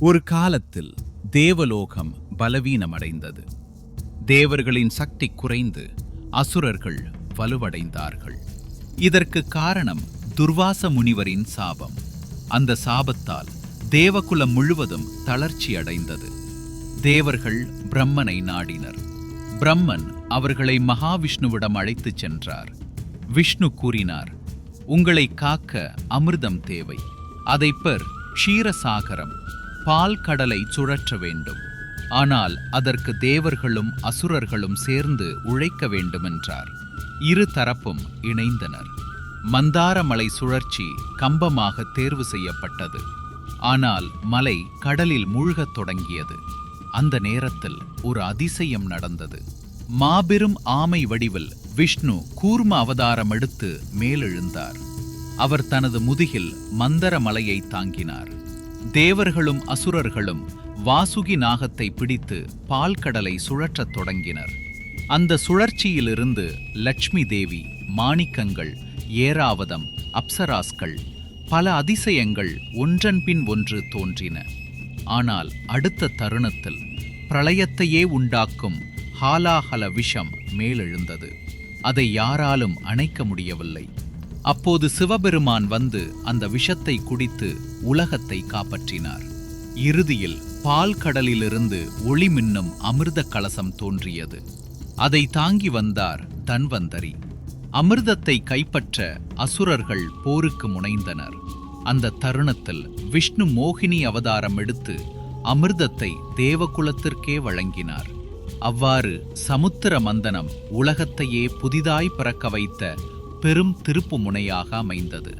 ஒரு காலத்தில் தேவலோகம் பலவீனமடைந்தது. தேவர்களின் சக்தி குறைந்து அசுரர்கள் வலுவடைந்தார்கள். இதற்கு காரணம் துர்வாச முனிவரின் சாபம். அந்த சாபத்தால் தேவகுலம் முழுவதும் தளர்ச்சி அடைந்தது தேவர்கள் பிரம்மனை நாடினர். பிரம்மன் அவர்களை மகாவிஷ்ணுவிடம் அழைத்துச் சென்றார். விஷ்ணு கூறினார் உங்களை காக்க அமிர்தம் தேவை. அதை பெர் க்ஷீரசாகரம். பால் கடலை சுழற்ற வேண்டும். ஆனால் அதற்கு தேவர்களும் அசுரர்களும் சேர்ந்து உழைக்க வேண்டுமென்றார். இரு தரப்பும் இணைந்தனர். மந்தார மலை சுழற்சி கம்பமாக தேர்வு செய்யப்பட்டது. ஆனால் மலை கடலில் மூழ்கத் தொடங்கியது. அந்த நேரத்தில் ஒரு அதிசயம் நடந்தது. மாபெரும் ஆமை வடிவில் விஷ்ணு கூர்ம அவதாரம் எடுத்து மேலெழுந்தார். அவர் தனது முதுகில் மந்தர மலையை தாங்கினார். தேவர்களும் அசுரர்களும் வாசுகி நாகத்தை பிடித்து பால் கடலை சுழற்றத் தொடங்கினர். அந்த சுழற்சியிலிருந்து லட்சுமி தேவி மாணிக்கங்கள் ஏராவதம் அப்சராஸ்கள் பல அதிசயங்கள் ஒன்றன்பின் ஒன்று தோன்றின. ஆனால் அடுத்த தருணத்தில் பிரளயத்தையே உண்டாக்கும் ஹாலாஹல விஷம் மேலெழுந்தது. அதை யாராலும் அணைக்க முடியவில்லை. அப்போது சிவபெருமான் வந்து அந்த விஷத்தை குடித்து உலகத்தை காப்பாற்றினார். இறுதியில் பால் கடலிலிருந்து ஒளி மின்னும் அமிர்த கலசம் தோன்றியது. அதை தாங்கி வந்தார் தன்வந்தரி. அமிர்தத்தை கைப்பற்ற அசுரர்கள் போருக்கு முனைந்தனர். அந்த தருணத்தில் விஷ்ணு மோகினி அவதாரம் எடுத்து அமிர்தத்தை தேவகுலத்திற்கே வழங்கினார். அவ்வாறு சமுத்திர மந்தனம் உலகத்தையே புதிதாய் பிறக்க வைத்த பெரும் திருப்பு முனையாக அமைந்தது.